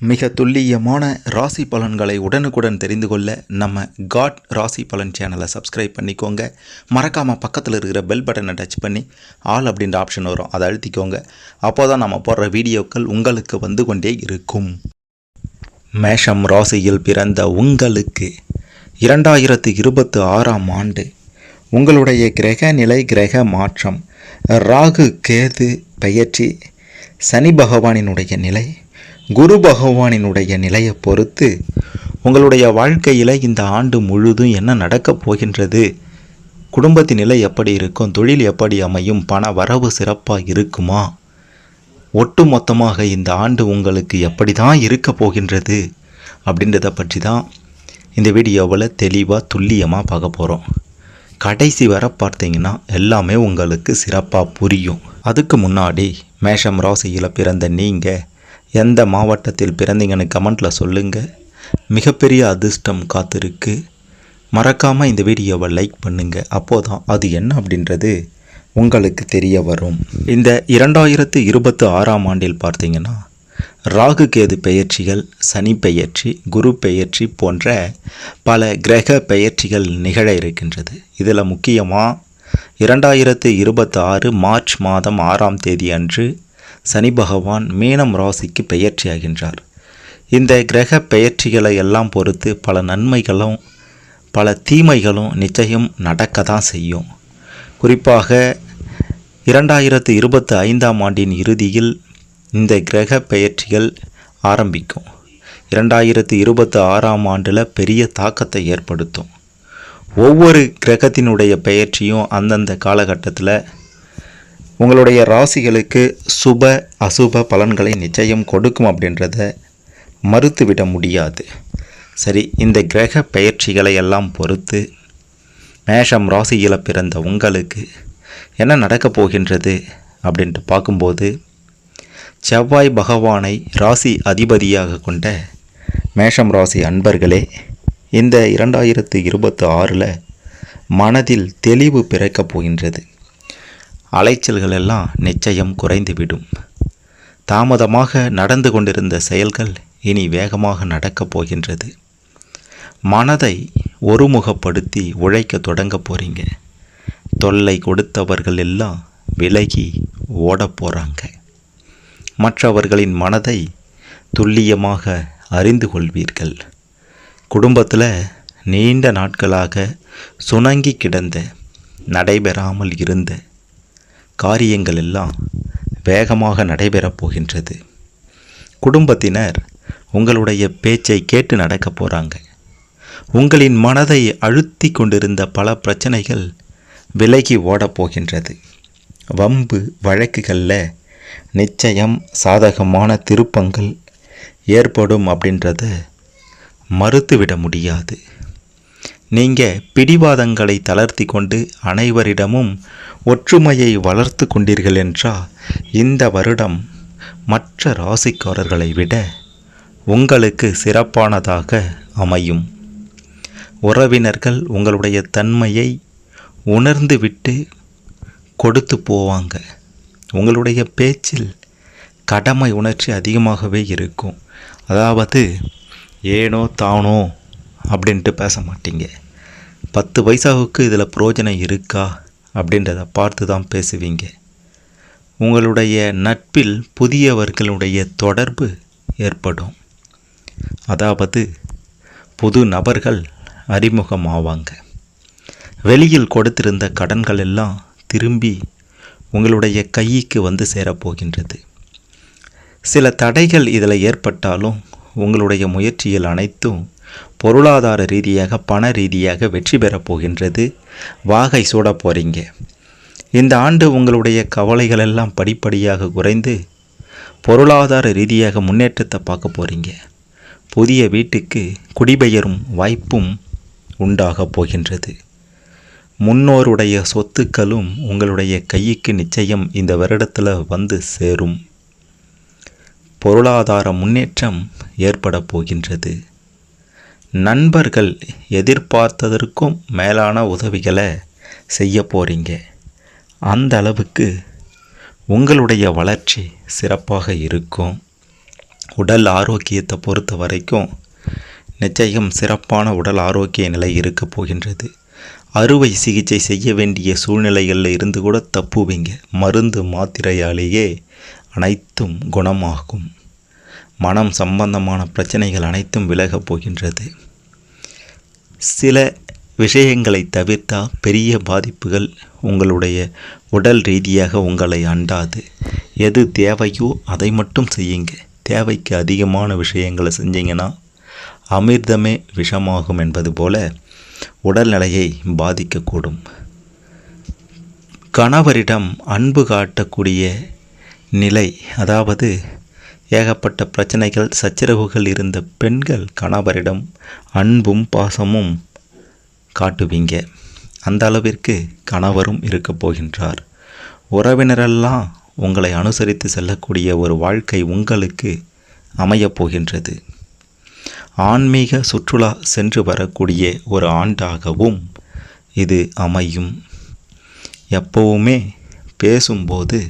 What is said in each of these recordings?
மிக துல்லியமான ராசி பலன்களை உடனுக்குடன் தெரிந்து கொள்ள நம்ம காட் ராசி பலன் சேனலை சப்ஸ்கிரைப் பண்ணிக்கோங்க. மறக்காமல் பக்கத்தில் இருக்கிற பெல் பட்டனை டச் பண்ணி ஆல் அப்படின்ற ஆப்ஷன் வரும். அதை அழுத்திக்கோங்க. அப்போ தான் நம்ம போடுற வீடியோக்கள் உங்களுக்கு வந்து கொண்டே இருக்கும். மேஷம் ராசியில் பிறந்த உங்களுக்கு இரண்டாயிரத்து இருபத்து ஆறாம் ஆண்டு உங்களுடைய கிரக நிலை கிரக மாற்றம் ராகு கேது பெயர்ச்சி சனி பகவானினுடைய நிலை குரு பகவானினுடைய நிலையை பொறுத்து உங்களுடைய வாழ்க்கையில் இந்த ஆண்டு முழுதும் என்ன நடக்கப் போகின்றது? குடும்பத்தின் நிலை எப்படி இருக்கும்? தொழில் எப்படி அமையும்? பண வரவு சிறப்பாக இருக்குமா? ஒட்டு மொத்தமாக இந்த ஆண்டு உங்களுக்கு எப்படி தான் இருக்க போகின்றது? அப்படின்றத பற்றி தான் இந்த வீடியோவில் தெளிவாக துல்லியமாக பார்க்க போகிறோம் கடைசி வர பார்த்தீங்கன்னா எல்லாமே உங்களுக்கு சிறப்பாக புரியும். அதுக்கு முன்னாடி மேஷம் ராசியில் பிறந்த நீங்கள் எந்த மாவட்டத்தில் பிறந்தீங்கன்னு கமெண்ட்டில் சொல்லுங்கள் மிகப்பெரிய அதிர்ஷ்டம் காத்திருக்கு. மறக்காமல் இந்த வீடியோவை லைக் பண்ணுங்கள் அப்போ தான் அது என்ன அப்படின்றது உங்களுக்கு தெரிய வரும். இந்த இரண்டாயிரத்து இருபத்து ஆறாம் ஆண்டில் பார்த்தீங்கன்னா ராகு கேது பெயர்ச்சிகள் சனி பெயர்ச்சி குரு பெயர்ச்சி போன்ற பல கிரக பெயர்ச்சிகள் நிகழ இருக்கின்றது. இதில் முக்கியமாக இரண்டாயிரத்து இருபத்தி ஆறு மார்ச் மாதம் ஆறாம் தேதி அன்று சனி பகவான் மீனம் ராசிக்கு பெயர்ச்சியாகின்றார். இந்த கிரக பெயர்ச்சிகளை எல்லாம் பொறுத்து பல நன்மைகளும் பல தீமைகளும் நிச்சயம் நடக்க தான் செய்யும். குறிப்பாக இரண்டாயிரத்து இருபத்தி ஐந்தாம் ஆண்டின் இறுதியில் இந்த கிரக பெயர்ச்சிகள் ஆரம்பிக்கும். இரண்டாயிரத்து இருபத்தி ஆறாம் ஆண்டில் பெரிய தாக்கத்தை ஏற்படுத்தும். ஒவ்வொரு கிரகத்தினுடைய பெயர்ச்சியும் அந்தந்த காலகட்டத்தில் உங்களுடைய ராசிகளுக்கு சுப அசுப பலன்களை நிச்சயம் கொடுக்கும் அப்படின்றத மறுத்துவிட முடியாது. சரி இந்த கிரக பெயர்ச்சிகளை எல்லாம் பொறுத்து மேஷம் ராசியில் பிறந்த உங்களுக்கு என்ன நடக்கப் போகின்றது அப்படின்ட்டு பார்க்கும்போது செவ்வாய் பகவானை ராசி அதிபதியாக கொண்ட மேஷம் ராசி அன்பர்களே இந்த இரண்டாயிரத்து இருபத்தி ஆறில் மனதில் தெளிவு பிறக்கப் போகின்றது. அலைச்சல்கள் எல்லாம் நிச்சயம் குறைந்துவிடும். தாமதமாக நடந்து கொண்டிருந்த செயல்கள் இனி வேகமாக நடக்கப் போகின்றது. மனதை ஒருமுகப்படுத்தி உழைக்க தொடங்க போகிறீங்க தொல்லை கொடுத்தவர்கள் எல்லாம் விலகி ஓடப் போகிறாங்க மற்றவர்களின் மனதை துல்லியமாக அறிந்து கொள்வீர்கள். குடும்பத்தில் நீண்ட நாட்களாக சுணங்கி கிடந்த நடைபெறாமல் இருந்த காரியங்கள் எல்லாம் வேகமாக நடைபெறப் போகின்றது. குடும்பத்தினர் உங்களுடைய பேச்சை கேட்டு நடக்கப் போகிறாங்க உங்களின் மனதை அழுத்தி கொண்டிருந்த பல பிரச்சனைகள் விலகி ஓடப் போகின்றது. வம்பு வழக்குகளில் நிச்சயம் சாதகமான திருப்பங்கள் ஏற்படும் அப்படின்றத மறுத்துவிட முடியாது. நீங்கள் பிடிவாதங்களை தளர்த்தி கொண்டு அனைவரிடமும் ஒற்றுமையை வளர்த்து கொண்டீர்கள் என்றால் இந்த வருடம் மற்ற ராசிக்காரர்களை விட உங்களுக்கு சிறப்பானதாக அமையும். உறவினர்கள் உங்களுடைய தன்மையை உணர்ந்துவிட்டு கொடுத்து போவாங்க. உங்களுடைய பேச்சில் கடமை உணர்ச்சி அதிகமாகவே இருக்கும். அதாவது ஏனோ தானோ அப்படின்ட்டு பேச மாட்டீங்க பத்து பைசாவுக்கு இதில் புரோஜனம் இருக்கா? அப்படின்றத பார்த்து தான் பேசுவீங்க. உங்களுடைய நட்பில் புதியவர்களுடைய தொடர்பு ஏற்படும். அதாவது புது நபர்கள் அறிமுகமாவாங்க. வெளியில் கொடுத்திருந்த கடன்கள் எல்லாம் திரும்பி உங்களுடைய கைக்கு வந்து சேரப்போகின்றது. சில தடைகள் இதில் ஏற்பட்டாலும் உங்களுடைய முயற்சிகள் அனைத்தும் பொருளாதார ரீதியாக பண ரீதியாக வெற்றி பெறப் போகின்றது. வாகை சூட போகிறீங்க இந்த ஆண்டு உங்களுடைய கவலைகள் எல்லாம் படிப்படியாக குறைந்து பொருளாதார ரீதியாக முன்னேற்றத்தை பார்க்க போகிறீங்க புதிய வீட்டுக்கு குடிபெயரும் வாய்ப்பும் உண்டாக போகின்றது. முன்னோருடைய சொத்துக்களும் உங்களுடைய கைக்கு நிச்சயம் இந்த வருடத்தில் வந்து சேரும். பொருளாதார முன்னேற்றம் ஏற்பட போகின்றது. நண்பர்கள் எதிர்பார்த்ததற்கும் மேலான உதவிகளை செய்ய போகிறீங்க அந்த அளவுக்கு உங்களுடைய வளர்ச்சி சிறப்பாக இருக்கும். உடல் ஆரோக்கியத்தை பொறுத்த வரைக்கும் நிச்சயம் சிறப்பான உடல் ஆரோக்கிய நிலை இருக்கப் போகின்றது. அறுவை சிகிச்சை செய்ய வேண்டிய சூழ்நிலைகளில் இருந்து கூட தப்புவீங்க. மருந்து மாத்திரையாலேயே அனைத்தும் குணமாகும். மனம் சம்பந்தமான பிரச்சனைகள் அனைத்தும் விலகப் போகின்றது. சில விஷயங்களை தவிர்த்தால் பெரிய பாதிப்புகள் உங்களுடைய உடல் ரீதியாக உங்களை அண்டாது. எது தேவையோ அதை மட்டும் செய்யுங்க. தேவைக்கு அதிகமான விஷயங்களை செஞ்சீங்கன்னா அமிர்தமே விஷமாகும் என்பது போல உடல்நிலையை பாதிக்கக்கூடும். கணவரிடம் அன்பு காட்டக்கூடிய நிலை அதாவது ஏகப்பட்ட பிரச்சனைகள் சச்சரவுகள் இருந்த பெண்கள் கணவரிடம் அன்பும் பாசமும் காட்டுவீங்க. அந்த அளவிற்கு கணவரும் இருக்கப் போகின்றார். உறவினரெல்லாம் உங்களை அனுசரித்து செல்லக்கூடிய ஒரு வாழ்க்கை உங்களுக்கு அமையப் போகின்றது. ஆன்மீக சுற்றுலா சென்று வரக்கூடிய ஒரு ஆண்டாகவும் இது அமையும். எப்பவுமே பேசும்போது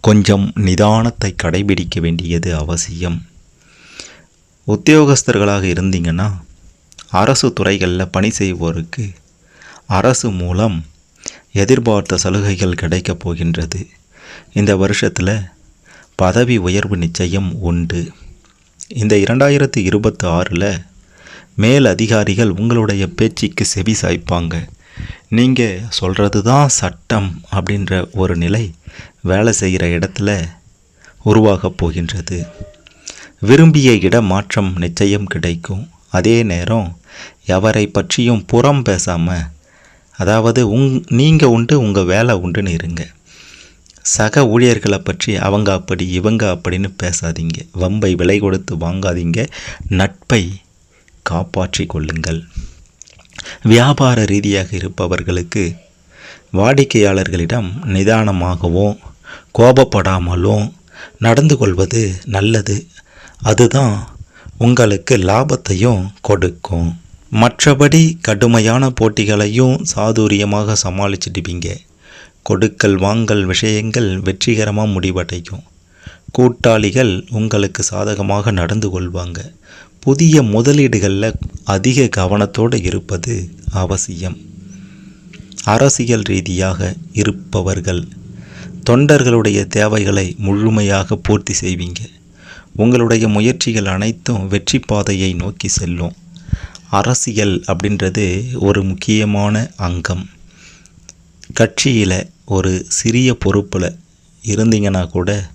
கொஞ்சம் நிதானத்தை கடைபிடிக்க வேண்டியது அவசியம். உத்தியோகஸ்தர்களாக இருந்தீங்கன்னா அரசு துறைகளில் பணி செய்வோருக்கு அரசு மூலம் எதிர்பார்த்த சலுகைகள் கிடைக்கப் போகின்றது. இந்த வருஷத்தில் பதவி உயர்வு நிச்சயம் உண்டு. இந்த இரண்டாயிரத்தி இருபத்தி ஆறில் மேல் அதிகாரிகள் உங்களுடைய பேச்சுக்கு செவி சாய்ப்பாங்க. நீங்கள் சொல்கிறது தான் சட்டம் அப்படின்ற ஒரு நிலை வேலை செய்கிற இடத்துல உருவாகப் போகின்றது. விரும்பிய இடமாற்றம் நிச்சயம் கிடைக்கும். அதே நேரம் எவரை பற்றியும் புறம் பேசாமல் அதாவது உங் நீங்கள் உண்டு உங்கள் வேலை உண்டுன்னு இருங்க. சக ஊழியர்களை பற்றி அவங்க அப்படி இவங்க அப்படின்னு பேசாதீங்க. வம்பை விலை கொடுத்து வாங்காதீங்க. நட்பை காப்பாற்றி கொள்ளுங்கள். வியாபார ரீதியாக இருப்பவர்களுக்கு வாடிக்கையாளர்களிடம் நிதானமாகவும் கோபப்படாமலும் நடந்து கொள்வது நல்லது. அதுதான் உங்களுக்கு லாபத்தையும் கொடுக்கும். மற்றபடி கடுமையான போட்டிகளையும் சாதுரியமாக சமாளிச்சிடுவீங்க. கொடுக்கல் வாங்கல் விஷயங்கள் வெற்றிகரமாக முடிவடையும். கூட்டாளிகள் உங்களுக்கு சாதகமாக நடந்து கொள்வாங்க. புதிய முதலீடுகளில் அதிக கவனத்தோடு இருப்பது அவசியம். அரசியல் ரீதியாக இருப்பவர்கள். தொண்டர்களுடைய தேவைகளை முழுமையாக பூர்த்தி செய்வீங்க. உங்களுடைய முயற்சிகள் அனைத்தும் வெற்றி பாதையை நோக்கி செல்லும். அரசியல் அப்படின்றது ஒரு முக்கியமான அங்கம். கட்சியில் ஒரு சிறிய பொறுப்பில் இருந்தீங்கன்னா கூட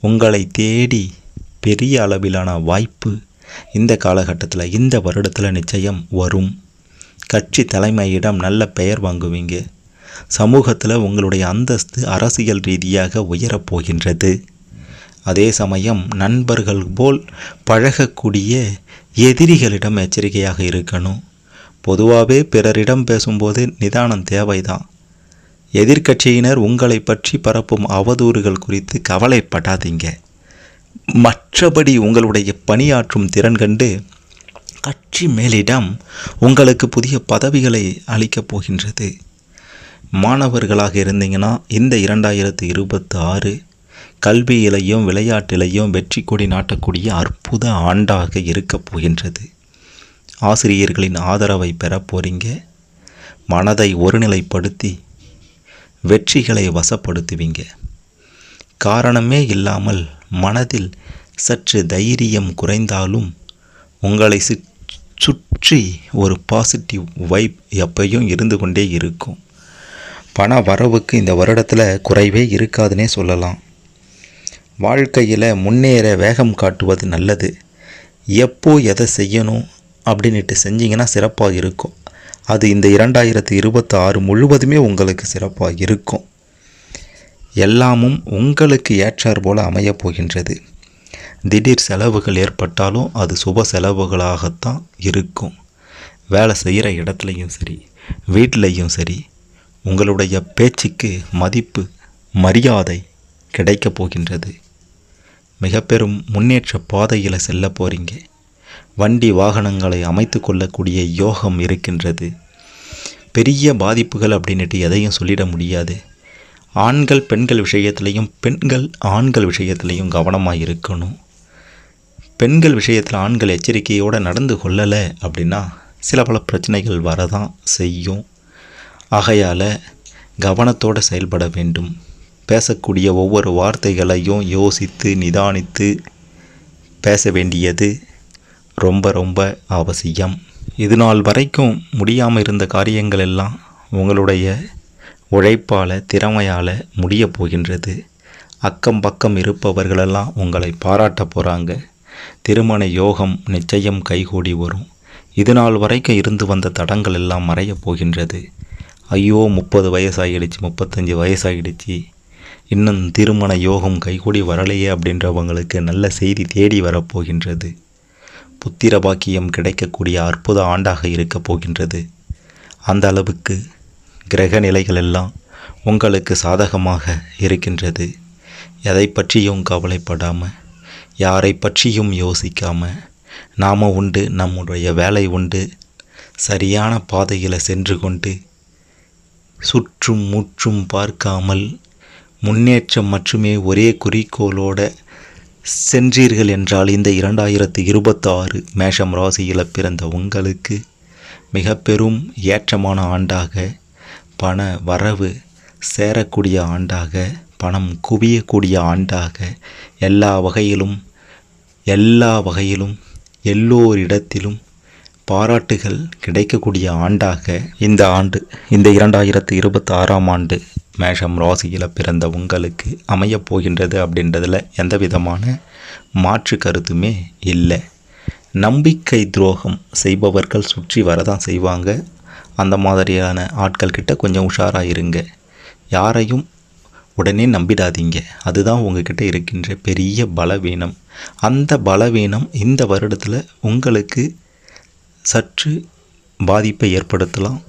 உங்களை தேடி பெரிய அளவிலான வாய்ப்பு இந்த காலகட்டத்தில் இந்த வருடத்தில் நிச்சயம் வரும். கட்சி தலைமையிடம் நல்ல பெயர் வாங்குவீங்க. சமூகத்தில் உங்களுடைய அந்தஸ்து அரசியல் ரீதியாக உயரப்போகின்றது. அதே சமயம் நண்பர்கள் போல் பழகக்கூடிய எதிரிகளிடம் எச்சரிக்கையாக இருக்கணும். பொதுவாகவே பிறரிடம் பேசும்போது நிதானம் தேவைதான். எதிர்க்கட்சியினர் உங்களை பற்றி பரப்பும் அவதூறுகள் குறித்து கவலைப்படாதீங்க. மற்றபடி உங்களுடைய பணியாற்றும் திறன் கண்டு கட்சி மேலிடம் உங்களுக்கு புதிய பதவிகளை அளிக்கப் போகின்றது. மாணவர்களாக இருந்தீங்கன்னா இந்த இரண்டாயிரத்து இருபத்தி ஆறு கல்வியிலையும் விளையாட்டிலையும் வெற்றி கொடி நாட்டக்கூடிய அற்புத ஆண்டாக இருக்கப் போகின்றது. ஆசிரியர்களின் ஆதரவை பெறப் போறீங்க. மனதை ஒருநிலைப்படுத்தி வெற்றிகளை வசப்படுத்துவீங்க. காரணமே இல்லாமல் மனதில் சற்று தைரியம் குறைந்தாலும் உங்களை சுற்றி சுற்றி ஒரு பாசிட்டிவ் வைப் எப்பையும் இருந்து கொண்டே இருக்கும். பண வரவுக்கு இந்த வருடத்தில் குறைவே இருக்காதுன்னே சொல்லலாம். வாழ்க்கையில் முன்னேற வேகம் காட்டுவது நல்லது. எப்போ எதை செய்யணும் அப்படின்ட்டு செஞ்சிங்கன்னா சிறப்பாக இருக்கும். அது இந்த இரண்டாயிரத்து இருபத்தி ஆறு முழுவதுமே உங்களுக்கு சிறப்பாக இருக்கும். எல்லாமும் உங்களுக்கு ஏற்றார் போல அமையப் போகின்றது. திடீர் செலவுகள் ஏற்பட்டாலும் அது சுப செலவுகளாகத்தான் இருக்கும். வேலை செய்கிற இடத்துலையும் சரி வீட்டிலையும் சரி உங்களுடைய பேச்சுக்கு மதிப்பு மரியாதை கிடைக்கப் போகின்றது. மிக பெரும் முன்னேற்ற பாதையில் செல்ல போகிறீங்க வண்டி வாகனங்களை அமைத்து கொள்ளக்கூடிய யோகம் இருக்கின்றது. பெரிய பாதிப்புகள் அப்படின்ட்டு எதையும் சொல்லிட முடியாது. ஆண்கள் பெண்கள் விஷயத்துலையும் பெண்கள் ஆண்கள் விஷயத்துலையும் கவனமாக இருக்கணும். பெண்கள் விஷயத்தில் ஆண்கள் எச்சரிக்கையோடு நடந்து கொள்ளலை அப்படின்னா சில பல பிரச்சனைகள் வரதான் செய்யும். ஆகையால் கவனத்தோடு செயல்பட வேண்டும். பேசக்கூடிய ஒவ்வொரு வார்த்தைகளையும் யோசித்து நிதானித்து பேச வேண்டியது ரொம்ப ரொம்ப அவசியம். இது நாள் வரைக்கும் முடியாமல் இருந்த காரியங்கள் எல்லாம் உங்களுடைய உழைப்பால் திறமையால் முடிய போகின்றது. அக்கம் பக்கம் இருப்பவர்களெல்லாம் உங்களை பாராட்ட போகிறாங்க திருமண யோகம் நிச்சயம் கைகூடி வரும். இது நாள் வரைக்கும் இருந்து வந்த தடங்கள் எல்லாம் மறையப் போகின்றது. ஐயோ முப்பது வயசாகிடுச்சு முப்பத்தஞ்சு வயசாகிடுச்சு இன்னும் திருமண யோகம் கைகூடி வரலையே அப்படின்றவங்களுக்கு நல்ல செய்தி தேடி வரப்போகின்றது புத்திர பாக்கியம் கிடைக்கக்கூடிய அற்புத ஆண்டாக இருக்கப் போகின்றது. அந்த அளவுக்கு கிரக நிலைகள் எல்லாம் உங்களுக்கு சாதகமாக இருக்கின்றது. எதை பற்றியும் கவலைப்படாமல் யாரை பற்றியும் யோசிக்காமல் நாம் உண்டு நம்முடைய வேலை உண்டு. சரியான பாதையில் சென்று கொண்டு சுற்றும் முற்றும் பார்க்காமல் முன்னேற்றம் மட்டுமே ஒரே குறிக்கோளோட சென்றீர்கள் என்றால் இந்த இரண்டாயிரத்து இருபத்தாறு மேஷம் ராசியில் பிறந்த உங்களுக்கு மிக பெரும் ஏற்றமான ஆண்டாக பண வரவு சேரக்கூடிய ஆண்டாக பணம் குவியக்கூடிய ஆண்டாக எல்லா வகையிலும் எல்லா வகையிலும் எல்லோரிடத்திலும் பாராட்டுகள் கிடைக்கக்கூடிய ஆண்டாக இந்த ஆண்டு இந்த இரண்டாயிரத்து இருபத்தி ஆறாம் ஆண்டு மேஷம் ராசியில் பிறந்த உங்களுக்கு அமையப் போகின்றது அப்படின்றதில் எந்த விதமான மாற்று கருத்துமே இல்லை. நம்பிக்கை துரோகம் செய்பவர்கள் சுற்றி வரதான் செய்வாங்க. அந்த மாதிரியான ஆட்கள் கிட்ட கொஞ்சம் உஷாராக இருங்க. யாரையும் உடனே நம்பிடாதீங்க. அதுதான் உங்ககிட்ட இருக்கின்ற பெரிய பலவீனம். அந்த பலவீனம் இந்த வருடத்தில் உங்களுக்கு சற்று பாதிப்பை ஏற்படுத்தலாம்.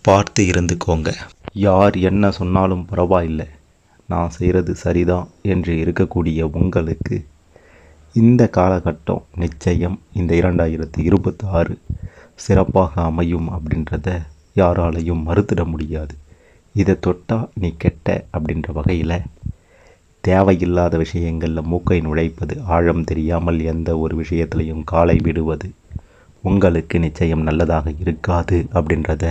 பார்த்து இருந்துக்கோங்க. யார் என்ன சொன்னாலும் பரவாயில்லை. நான் செய்கிறது சரிதான் என்று இருக்கக்கூடிய உங்களுக்கு இந்த காலகட்டம் நிச்சயம் இந்த இரண்டாயிரத்தி இருபத்தி ஆறு சிறப்பாக அமையும் அப்படின்றத யாராலையும் மறுத்திட முடியாது. இதை தொட்டால் நீ கெட்ட அப்படின்ற வகையில் தேவையில்லாத விஷயங்களில் மூக்கை நுழைப்பது ஆழம் தெரியாமல் எந்த ஒரு விஷயத்திலையும் காலை விடுவது உங்களுக்கு நிச்சயம் நல்லதாக இருக்காது அப்படின்றத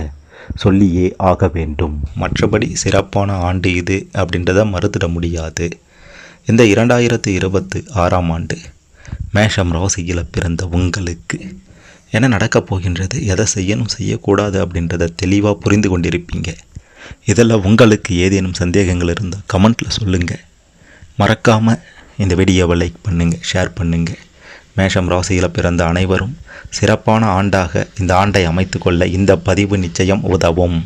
சொல்லியே ஆக வேண்டும். மற்றபடி சிறப்பான ஆண்டு இது அப்படின்றத மறுத்திட முடியாது. இந்த இரண்டாயிரத்து இருபத்து ஆறாம் ஆண்டு மேஷம் ராசியில் பிறந்த உங்களுக்கு என்ன நடக்கப் போகின்றது எதை செய்யணும் செய்யக்கூடாது அப்படின்றத தெளிவாக புரிந்து கொண்டிருப்பீங்க. இதில் உங்களுக்கு ஏதேனும் சந்தேகங்கள் இருந்தால் கமெண்ட்டில் சொல்லுங்கள் மறக்காமல் இந்த வீடியோவை லைக் பண்ணுங்கள் ஷேர் பண்ணுங்கள் மேஷம் ராசியில் பிறந்த அனைவரும் சிறப்பான ஆண்டாக இந்த ஆண்டை அமைத்து கொள்ள இந்த பதிவு நிச்சயம் உதவும்.